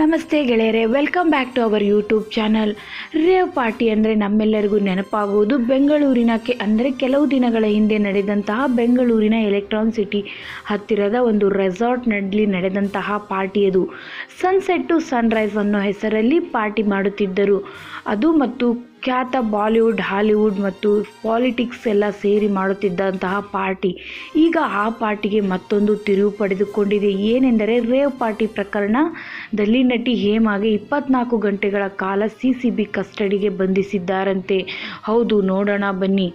ನಮಸ್ತೆ ಗೆಳೆಯರೆ welcome back to our YouTube channel rave party ಅಂದರೆ ನಮ್ಮೆಲ್ಲರಿಗೂ ನೆನಪಾಗುವುದು ಬೆಂಗಳೂರಿನ ಕೆ ಅಂದರೆ ಕೆಲವು ದಿನಗಳ ಹಿಂದೆ ನಡೆದಂತಹ ಬೆಂಗಳೂರಿನ ಎಲೆಕ್ಟ್ರಾನ್ ಸಿಟಿ ಹತ್ತಿರದ ಒಂದು ರೆಸಾರ್ಟ್ನಲ್ಲಿ ನಡೆದಂತಹ ಪಾರ್ಟಿ ಅದು. ಸನ್ಸೆಟ್ ಟು ಸನ್ರೈಸ್ ಅನ್ನೋ ಹೆಸರಲ್ಲಿ ಪಾರ್ಟಿ ಮಾಡುತ್ತಿದ್ದರು. ಅದು ಮತ್ತು ಖ್ಯಾತ ಬಾಲಿವುಡ್, ಹಾಲಿವುಡ್ ಮತ್ತು ಪಾಲಿಟಿಕ್ಸ್ ಎಲ್ಲ ಸೇರಿ ಮಾಡುತ್ತಿದ್ದಂತಹ ಪಾರ್ಟಿ. ಈಗ ಆ ಪಾರ್ಟಿಗೆ ಮತ್ತೊಂದು ತಿರುವು ಪಡೆದುಕೊಂಡಿದೆ. ಏನೆಂದರೆ, ರೇವ್ ಪಾರ್ಟಿ ಪ್ರಕರಣದಲ್ಲಿ ನಟಿ ಹೇಮಾಗೆ ಇಪ್ಪತ್ನಾಲ್ಕು ಗಂಟೆಗಳ ಕಾಲ ಸಿ ಸಿ ಬಿ ಕಸ್ಟಡಿಗೆ ಬಂಧಿಸಿದ್ದಾರಂತೆ. ಹೌದು, ನೋಡೋಣ ಬನ್ನಿ.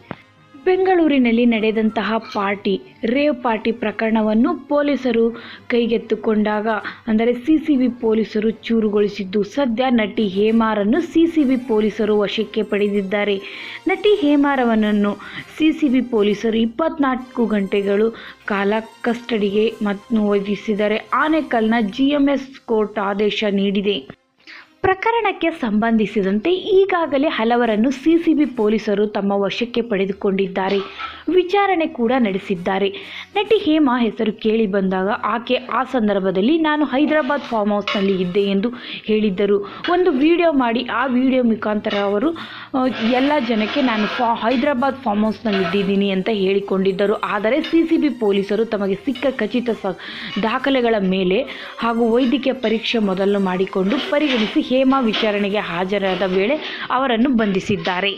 ಬೆಂಗಳೂರಿನಲ್ಲಿ ನಡೆದಂತಹ ಪಾರ್ಟಿ, ರೇವ್ ಪಾರ್ಟಿ ಪ್ರಕರಣವನ್ನು ಪೊಲೀಸರು ಕೈಗೆತ್ತಿಕೊಂಡಾಗ, ಅಂದರೆ ಸಿಸಿಬಿ ಪೊಲೀಸರು ಚೂರುಗೊಳಿಸಿದ್ದು, ಸದ್ಯ ನಟಿ ಹೇಮಾರನ್ನು ಸಿಸಿಬಿ ಪೊಲೀಸರು ವಶಕ್ಕೆ ಪಡೆದಿದ್ದಾರೆ. ನಟಿ ಹೇಮಾರವನನ್ನು ಸಿಸಿಬಿ ಪೊಲೀಸರು ಇಪ್ಪತ್ನಾಲ್ಕು ಗಂಟೆಗಳು ಕಾಲ ಕಸ್ಟಡಿಗೆ ಮತ್ತು ವಹಿಸಿದ್ದಾರೆ ಆನೇಕಲ್ನ ಜಿ ಎಂ ಎಸ್ ಕೋರ್ಟ್ ಆದೇಶ ನೀಡಿದೆ. ಪ್ರಕರಣಕ್ಕೆ ಸಂಬಂಧಿಸಿದಂತೆ ಈಗಾಗಲೇ ಹಲವರನ್ನು ಸಿಸಿಬಿ ಪೊಲೀಸರು ತಮ್ಮ ವಶಕ್ಕೆ ಪಡೆದುಕೊಂಡಿದ್ದಾರೆ. ವಿಚಾರಣೆ ಕೂಡ ನಡೆಸಿದ್ದಾರೆ. ನಟಿ ಹೇಮಾ ಹೆಸರು ಕೇಳಿ ಬಂದಾಗ ಆಕೆ ಆ ಸಂದರ್ಭದಲ್ಲಿ, ನಾನು ಹೈದರಾಬಾದ್ ಫಾರ್ಮ್ ಹೌಸ್ನಲ್ಲಿ ಇದ್ದೆ ಎಂದು ಹೇಳಿದ್ದರು. ಒಂದು ವಿಡಿಯೋ ಮಾಡಿ, ಆ ವಿಡಿಯೋ ಮುಖಾಂತರ ಅವರು ಎಲ್ಲ ಜನಕ್ಕೆ ನಾನು ಫಾ, ಹೈದರಾಬಾದ್ ಫಾರ್ಮ್ ಹೌಸ್ನಲ್ಲಿ ಇದ್ದಿದ್ದೀನಿ ಅಂತ ಹೇಳಿಕೊಂಡಿದ್ದರು. ಆದರೆ ಸಿ ಪೊಲೀಸರು ತಮಗೆ ಸಿಕ್ಕ ಖಚಿತ ದಾಖಲೆಗಳ ಮೇಲೆ ಹಾಗೂ ವೈದ್ಯಕೀಯ ಪರೀಕ್ಷೆ ಮೊದಲು ಮಾಡಿಕೊಂಡು ಪರಿಗಣಿಸಿ ಹೇಮಾ ವಿಚಾರಣೆಗೆ ಹಾಜರಾದ ವೇಳೆ ಅವರನ್ನು ಬಂಧಿಸಿದ್ದಾರೆ.